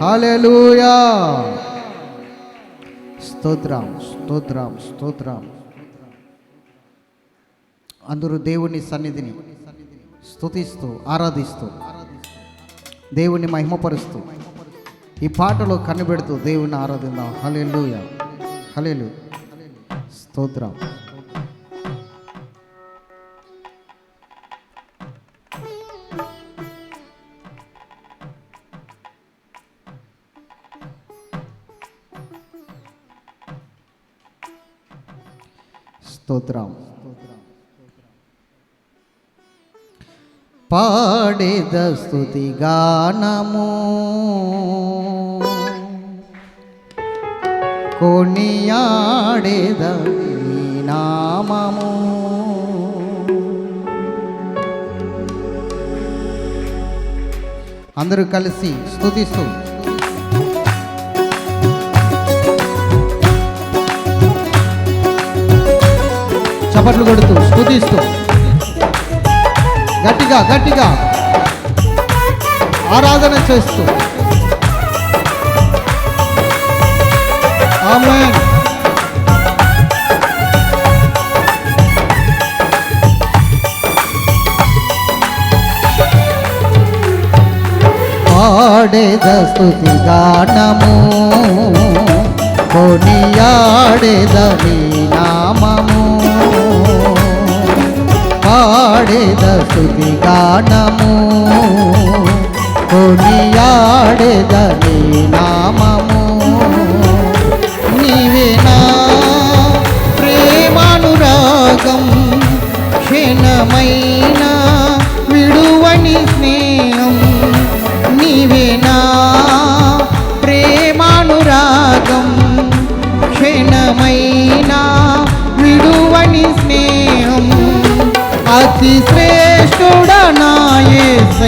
Hallelujah స్తోత్రం స్తోత్రం స్తోత్రం అందరూ దేవుని సన్నిధిని స్తుతిస్తూ ఆరాధిస్తూ దేవుని మహిమపరుస్తూ ఈ పాటలో కనిపెడుతూ దేవుని ఆరాధిద్దాం. హలెలూయ హలేలు స్తోత్రం స్తోత్రం. పాడేద స్థుతి గానము. కొనియాడేద నీ నామము. అందరూ కలిసి స్థుతిస్తూ చప్పట్లు కొడుతూ స్థుతిస్తూ గట్టిగా గట్టిగా. ఆరాధన చేస్తూ. ఆమేన్. పాడేద స్థుతి గానము కొనియాడేద నీ నామము. పాడేద స్థుతి గానము. కొనియాడేద నీ నామము. నీవే నా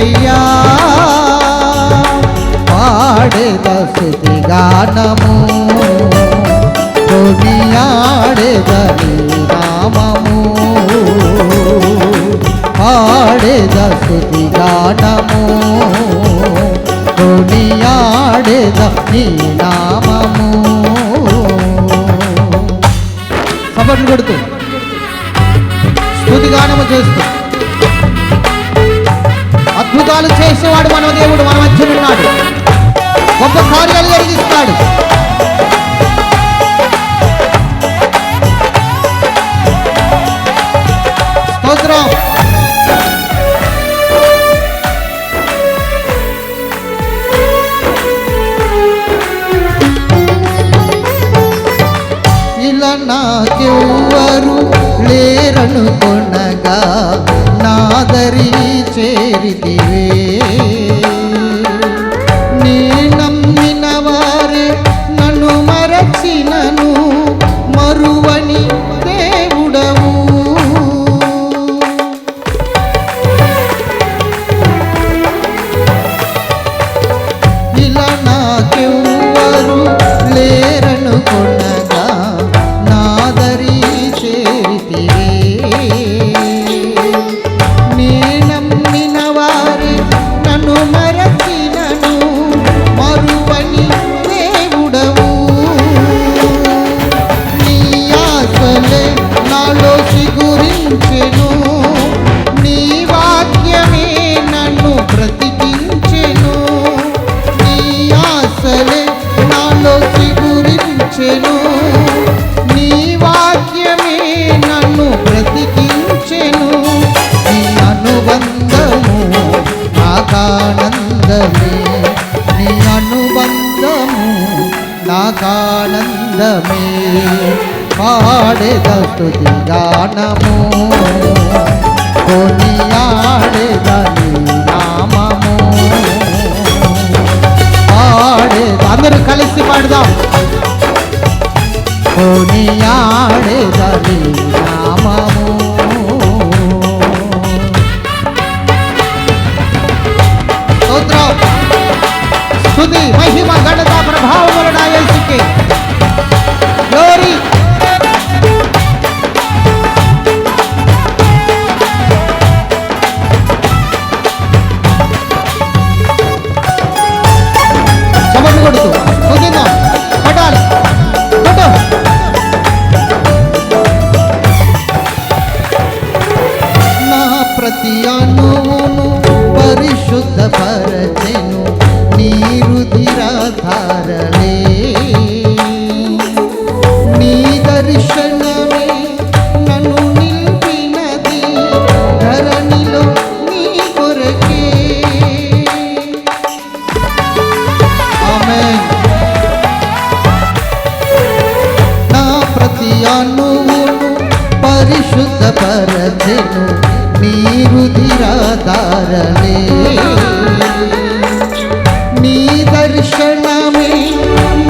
శ్రేష్ఠుడనాయసయ్యా పాడేద స్థుతి గానము కొనియాడేద నీ నామము పాడేద స్థుతి గానము కొనియాడేద నీ నామము సపట్లు కొడుతూ స్థుతి గానము చేస్తూ అద్భుతాలు చేసేవాడు మన దేవుడు మన మధ్య ఉన్నాడు. గొప్ప కార్యాలు జరిగిస్తాడు. స్తోత్రం. ఇలా నాకెవ్వరు లేరను కొనగా చేరితివే. నాలో సిగురించెను నీ వాక్యమే నన్ను బ్రతికించెను. నీ అనుబంధము నాకానందమే. నీ అనుబంధము నాకానందమే. పాడేద గానము. ప్రతి అణువును పరిశుద్ధపరచెను. నీ రుధిరధారలే నీ దర్శనమే నన్ను నిలిపినది ధరణిలో నీ కొరకే. ఆమె నా ప్రతి అణువును పరిశుద్ధపరచెను. నీరుదిరాధారణే నీ దర్శనమే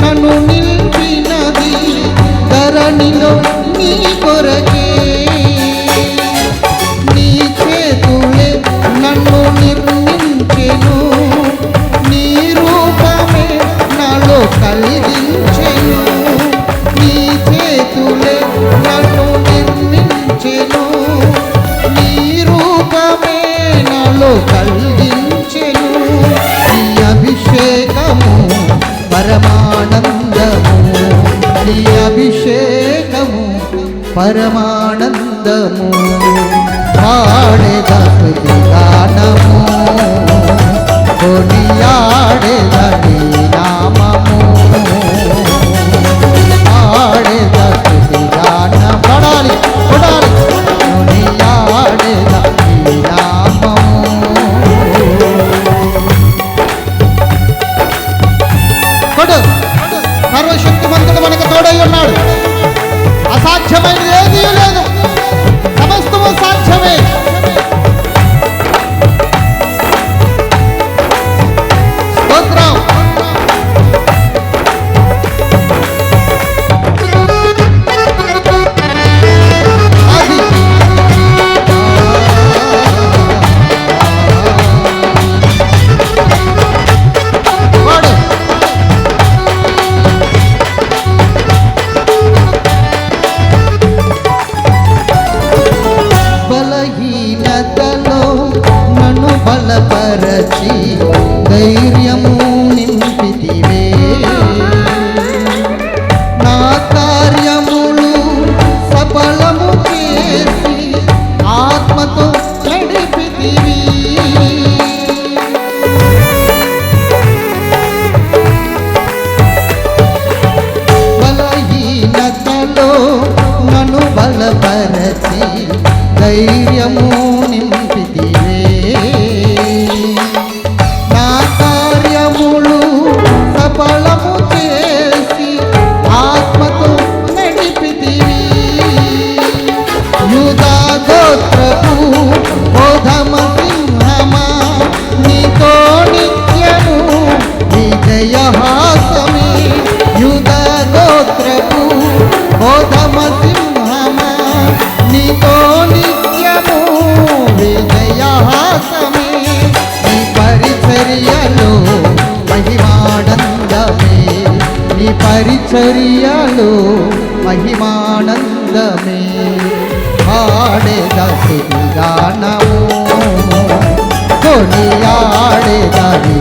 నన్ను నిలిపినది. ధరణిలో నీ కొరకే. பரமானந்தமோ பாடுதா చర్యలు మహిమానందమే. ఆడేదాసి గానము. కొనియాడేదాని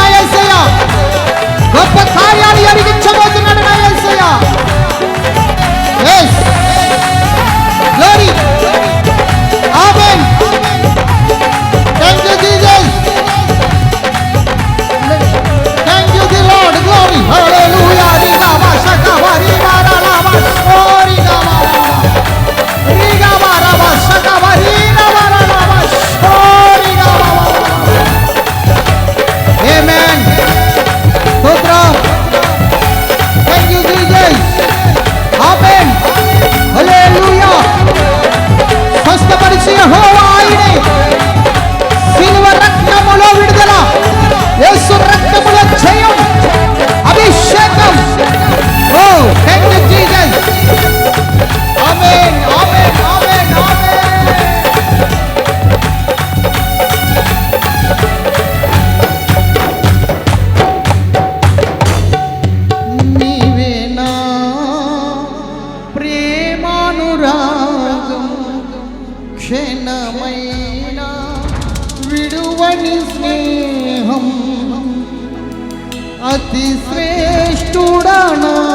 மூடானா?